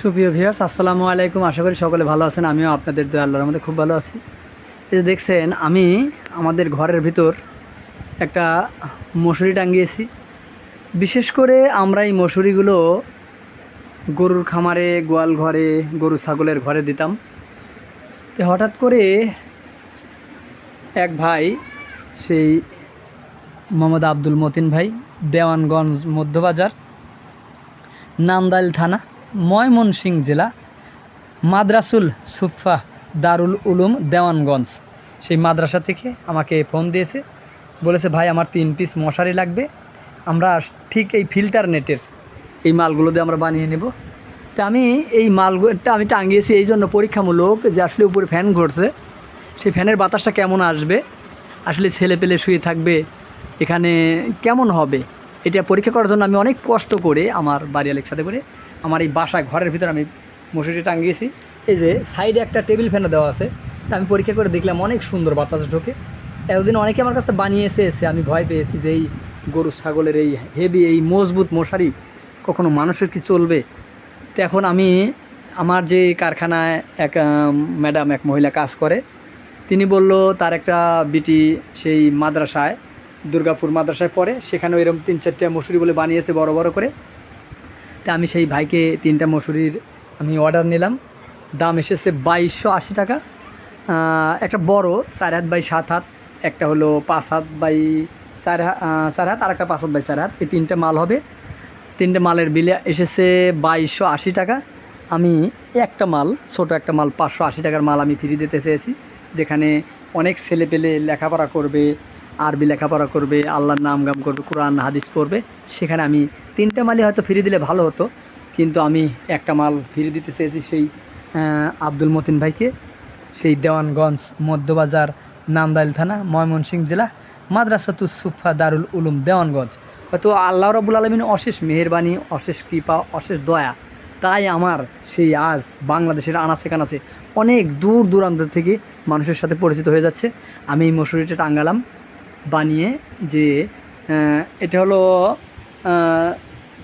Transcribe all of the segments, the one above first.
সুপ্রিয় ভিউয়ার্স আসসালামু আলাইকুম। আশা করি সকলে ভালো আছেন। আমিও আপনাদের দয়া, আল্লাহর মধ্যে খুব ভালো আছি। এই যে দেখছেন, আমি আমাদের ঘরের ভিতর একটা মশুরি টাঙ্গিয়েছি বিশেষ করে আমরা এই মশুরিগুলো গরুর খামারে, গোয়াল ঘরে, গরু ছাগলের ঘরে দিতাম। তো হঠাৎ করে এক ভাই, সেই মোহাম্মদ আব্দুল মতিন ভাই, দেওয়ানগঞ্জ মধ্যবাজার, নান্দাইল থানা ময়মনসিংহ জেলা, মাদ্রাসুল সুফা দারুল উলুম দেওয়ানগঞ্জ। সেই মাদ্রাসা থেকে আমাকে ফোন দিয়েছে, বলেছে, ভাই, আমার তিন পিস মশারি লাগবে। আমরা ঠিক এই ফিল্টার নেটের এই মালগুলো দিয়ে আমরা বানিয়ে নেব। তা আমি এই মালগুলোটা আমি টাঙিয়েছি এই জন্য পরীক্ষামূলক যে আসলে উপরে ফ্যান ঘুরছে, সেই ফ্যানের বাতাসটা কেমন আসবে? আসলে ছেলে পেলে শুয়ে থাকবে, এখানে কেমন হবে? এটা পরীক্ষা করার জন্য আমি অনেক কষ্ট করে আমার বাড়িয়ালের সাথে করে আমার এই বাসা ঘরের ভিতরে আমি মশুরি টাঙিয়েছি এই যে সাইডে একটা টেবিল ফ্যানও দেওয়া আছে। তা আমি পরীক্ষা করে দেখলাম অনেক সুন্দর বাতাস ঢোকে। এতদিন অনেকে আমার কাছে বানিয়েছে এসে এসে আমি ভয় পেয়েছি যে এই গরু, ছাগলের এই হেভি, এই মজবুত মশারি কখনো মানুষের কি চলবে? তো এখন আমি আমার যে কারখানায় এক ম্যাডাম, এক মহিলা কাজ করে, তিনি বলল, তার একটা বিটি সেই মাদ্রাসায়, দুর্গাপুর মাদ্রাসায় পড়ে। সেখানে এরকম তিন চারটে মশুরি বলে বানিয়েছে বড় বড় করে। তা আমি সেই ভাইকে তিনটা মশুরির আমি অর্ডার নিলাম। দাম এসেছে বাইশশো আশি টাকা। একটা বড়, চার হাত বাই সাত হাত, একটা হলো পাঁচ হাত বাই চার হাত চার হাত আর একটা পাঁচ হাত বাই চার হাত। এই তিনটে মাল হবে। তিনটে মালের বিলে এসেছে বাইশশো আশি টাকা। আমি একটা মাল, ছোট একটা মাল, পাঁচশো আশি টাকার মাল আমি ফ্রি দিতে চেয়েছি। যেখানে অনেক ছেলে পেলে লেখাপড়া করবে আরবি লেখাপড়া করবে, আল্লাহর নাম গাম করবে, কোরআন, হাদিস পড়বে। সেখানে আমি তিনটে মালই হয়তো ফ্রি দিলে ভালো হতো, কিন্তু আমি একটা মাল ফ্রি দিতে চেয়েছি সেই আব্দুল মতিন ভাইকে। সেই দেওয়ানগঞ্জ মধ্যবাজার নান্দাইল থানা, ময়মনসিংহ জেলা মাদ্রাসাতুস সুফা দারুল উলুম দেওয়ানগঞ্জ। হয়তো আল্লাহ রবুল আলমিন অশেষ মেহেরবানি, অশেষ কৃপা, অশেষ দয়া, তাই আমার সেই আজ বাংলাদেশের আনাচে কানাচে অনেক দূর দূরান্ত থেকে মানুষের সাথে পরিচিত হয়ে যাচ্ছে। আমি এই মশুরিটা টাঙ্গালাম। বানিয়ে যে এটা হলো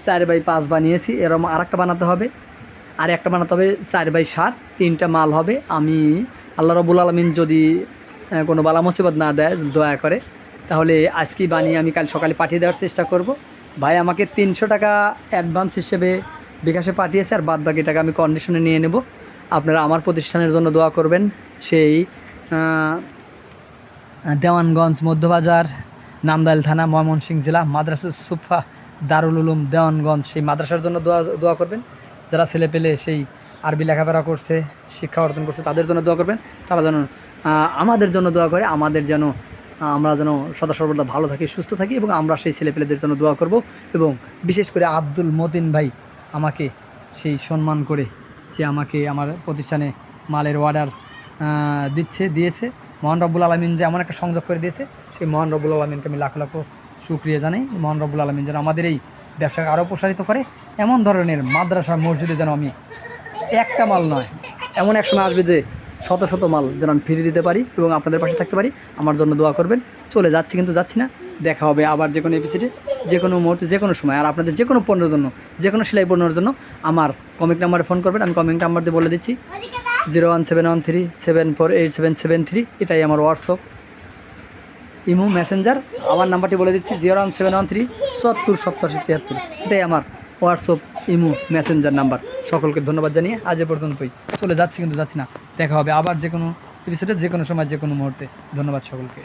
চার বাই পাঁচ বানিয়েছি, এরম আর একটা বানাতে হবে। আর একটা বানাতে হবে চার বাই সাত, তিনটা মাল হবে। আমি আল্লাহ রবুল আলমিন যদি কোনো বালা মুসিবত না দেয়, দয়া করে, তাহলে আজকেই বানিয়ে আমি কাল সকালে পাঠিয়ে দেওয়ার চেষ্টা করব। ভাই আমাকে তিনশো টাকা অ্যাডভান্স হিসেবে বিকাশে পাঠিয়েছে, আর বাদ বাকি টাকা আমি কন্ডিশনে নিয়ে নেব। আপনারা আমার প্রতিষ্ঠানের জন্য দোয়া করবেন। সেই দেওয়ানগঞ্জ মধ্যবাজার নান্দাইল থানা, ময়মনসিংহ জেলা, মাদ্রাসা সুফা দারুল উলুম দেওয়ানগঞ্জ। সেই মাদ্রাসার জন্য দোয়া দোয়া করবেন। যারা ছেলে পেলে সেই আরবি লেখাপড়া করছে, শিক্ষা অর্জন করছে, তাদের জন্য দোয়া করবেন। তারা যেন আমাদের জন্য দোয়া করে, আমাদের যেন আমরা যেন সদা সর্বদা ভালো থাকি, সুস্থ থাকি এবং আমরা সেই ছেলেপেলেদের জন্য দোয়া করব এবং বিশেষ করে আব্দুল মতিন ভাই আমাকে সেই সম্মান করে যে আমাকে আমার প্রতিষ্ঠানে মালের অর্ডার দিচ্ছে, দিয়েছে। মহান রব্বুল আলমিন যে এমন একটা সংযোগ করে দিয়েছে, সেই মহান রব্বুল আলমিনকে আমি লাখ লাখ সুক্রিয়া জানাই। মহান রব্বুল আলমিন যেন আমাদের এই ব্যবসাকে আরও প্রসারিত করে, এমন ধরনের মাদ্রাসা মসজিদে যেন আমি একটা মাল নয়, এমন এক সময় আসবে যে শত শত মাল যেন আমি ফিরে দিতে পারি এবং আপনাদের পাশে থাকতে পারি। আমার জন্য দোয়া করবেন। চলে যাচ্ছি কিন্তু যাচ্ছি না, দেখা হবে আবার যে কোনো এপিসোডে যে কোনো মুহূর্তে, যে কোনো সময়। আর আপনাদের যে কোনো পণ্যের জন্য, যে কোনো সেলাই পণ্যের জন্য আমার কমিক নাম্বারে ফোন করবেন। আমি কমিক নাম্বার দিয়ে বলে দিচ্ছি। Zero one seven one three seven four eight seven seven three, এটাই আমার হোয়াটসঅ্যাপ ইমো মেসেঞ্জার আমার নাম্বারটি বলে দিচ্ছি, zero one seven one three, সত্তর সপ্তাশি তিয়াত্তর। এটাই আমার হোয়াটসঅ্যাপ ইমো মেসেঞ্জার নাম্বার। সকলকে ধন্যবাদ জানিয়ে আজ এ পর্যন্তই। চলে যাচ্ছি কিন্তু যাচ্ছি না। দেখা হবে আবার যে কোনো এপিসোডে যে কোনো সময় যে কোনো মুহূর্তে। ধন্যবাদ সকলকে।